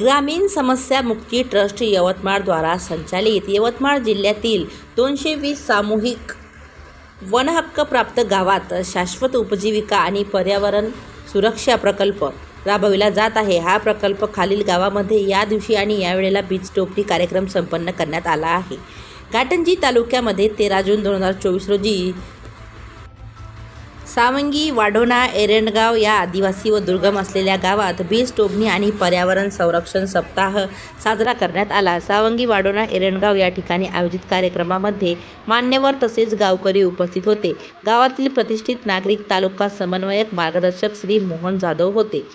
ग्रामीण समस्या मुक्ती ट्रस्ट यवतमाळद्वारा संचालित यवतमाळ जिल्ह्यातील दोनशे वीस सामूहिक वनहक्क प्राप्त गावात शाश्वत उपजीविका आणि पर्यावरण सुरक्षा प्रकल्प राबविला जात आहे. हा प्रकल्प खालील गावामध्ये या दिवशी आणि यावेळेला बीज टोपली कार्यक्रम संपन्न करण्यात आला आहे. घाटंजी तालुक्यामध्ये तेरा जून दोन हजार चोवीस रोजी सावंगी वाढोणा एरंडगाव या आदिवासी व दुर्गम असलेल्या गावात बीज टोभणी आणि पर्यावरण संरक्षण सप्ताह साजरा करण्यात आला. सावंगी वाढोणा एरंडगाव या ठिकाणी आयोजित कार्यक्रमामध्ये मान्यवर तसेच गावकरी उपस्थित होते. गावातील प्रतिष्ठित नागरिक तालुका समन्वयक मार्गदर्शक श्री मोहन जाधव होते.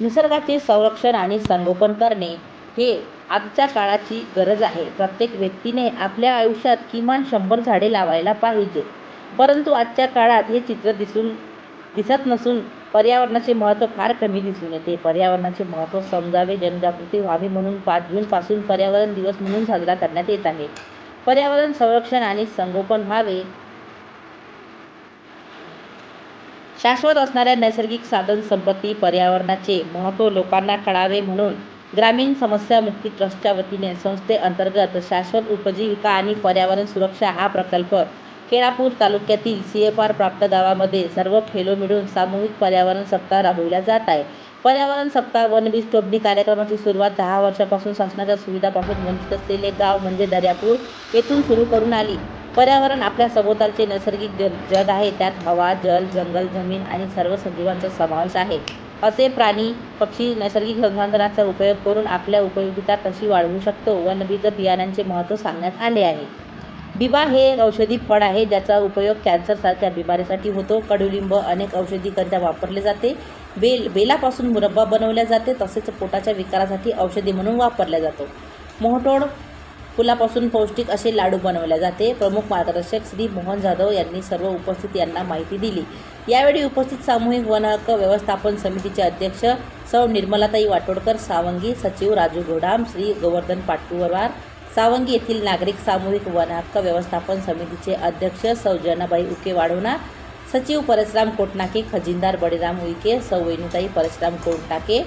निसर्गाचे संरक्षण आणि संगोपन करणे हे आजच्या काळाची गरज आहे. प्रत्येक व्यक्तीने आपल्या आयुष्यात किमान शंभर झाडे लावायला पाहिजे. परंतु आजच्या काळात हे चित्र दिसून दिसत नसून पर्यावरणाचे महत्त्व फार कमी दिसून येते. पर्यावरणाचे महत्त्व समजावे जनजागृती व्हावी म्हणून पाच जूनपासून पर्यावरण दिवस म्हणून साजरा करण्यात येत आहे. पर्यावरण संरक्षण आणि संगोपन व्हावे. शाश्वत असणाऱ्या नैसर्गिक साधन संपत्ती पर्यावरणाचे महत्त्व लोकांना कळावे म्हणून ग्रामीण समस्या मुक्ती ट्रस्टच्या वतीने संस्थेअंतर्गत शाश्वत उपजीविका आणि पर्यावरण सुरक्षा हा प्रकल्प केळापूर तालुक्यातील सी एफ आर प्राप्त गावामध्ये सर्व फेलो मिळून सामूहिक पर्यावरण सप्ताह राबविला जात आहे. पर्यावरण सप्ताह वनबीज टोपणी कार्यक्रमाची सुरुवात दहा वर्षापासून शासनाच्या सुविधापासून वंचित असलेले गाव म्हणजे दर्यापूर येथून सुरू करून आली. पर्यावरण आपल्या सभोवतालचे नैसर्गिक जग जग आहे. त्यात हवा जल जंगल जमीन आणि सर्व सजीवांचा समावेश आहे. असे प्राणी पक्षी नैसर्गिक संसाधनांचा उपयोग करून आपल्या उपयोगिता कशी वाढवू शकतो? वनबीज बियाण्यांचे महत्त्व सांगण्यात आले आहे. बिबा हे एक औषधी फळ आहे ज्याचा उपयोग कॅन्सरसारख्या बिमारीसाठी होतो. कडुलिंब अनेक औषधीकरिता वापरले जाते. बेल बेलापासून मुरब्बा बनवल्या जाते तसेच पोटाच्या विकारासाठी औषधी म्हणून वापरला जातो. मोहटोड फुलापासून पौष्टिक असे लाडू बनवले जाते. प्रमुख मार्गदर्शक श्री मोहन जाधव यांनी सर्व उपस्थित यांना माहिती दिली. यावेळी उपस्थित सामूहिक वनहक्क व्यवस्थापन समितीचे अध्यक्ष सौ निर्मलाताई वाटोडकर सावंगी सचिव राजू गोडाम श्री गोवर्धन पाटकुवरवार सावंगी येथील नागरिक सामूहिक वनाहक्क व्यवस्थापन समितीचे अध्यक्ष सौ जनाबाई उके वाढवणार. सचिव परशुराम कोटनाके खजिनदार बळीराम उईके सौ वेणुताई परशुराम कोटनाके.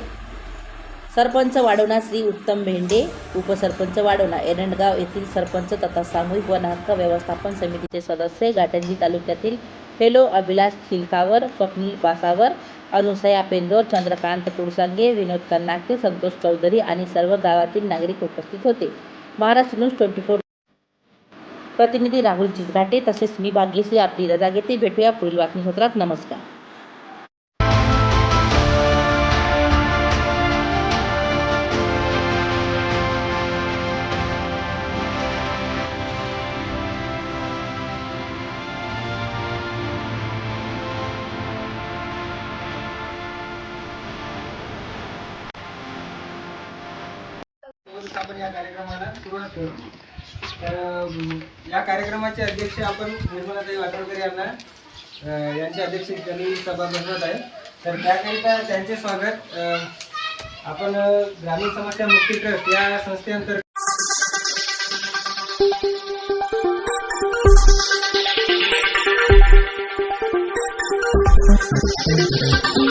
सरपंच वाढवणार श्री उत्तम भेंडे उपसरपंच वाढवणार एरंडगाव येथील सरपंच तथा सामूहिक वनहक्क व्यवस्थापन समितीचे सदस्य घाटंजी तालुक्यातील फेलो अभिलाष खिलकावर स्वप्नील बासावर अनुसया पेंदोर चंद्रकांत तुळसांगे विनोद कर्नाके संतोष चौधरी आणि सर्व गावातील नागरिक उपस्थित होते. महाराष्ट्र न्यूज ट्वेंटी फोर प्रतिनिधी राहुल जिजघाटे तसेच मी भाग्यश्री आपली रजा घेते. भेटूया पुढील बातमी सत्रात नमस्कार. आपण या कार्यक्रमाला सुरुवात करू. तर या कार्यक्रमाचे अध्यक्ष आपण निर्मलाताई वाटवकर यांना यांचे अध्यक्ष त्यांनी सभा बसवत आहे. तर त्याकरिता त्यांचे स्वागत. आपण ग्रामीण समस्या मुक्ती ट्रस्ट या संस्थेअंतर्गत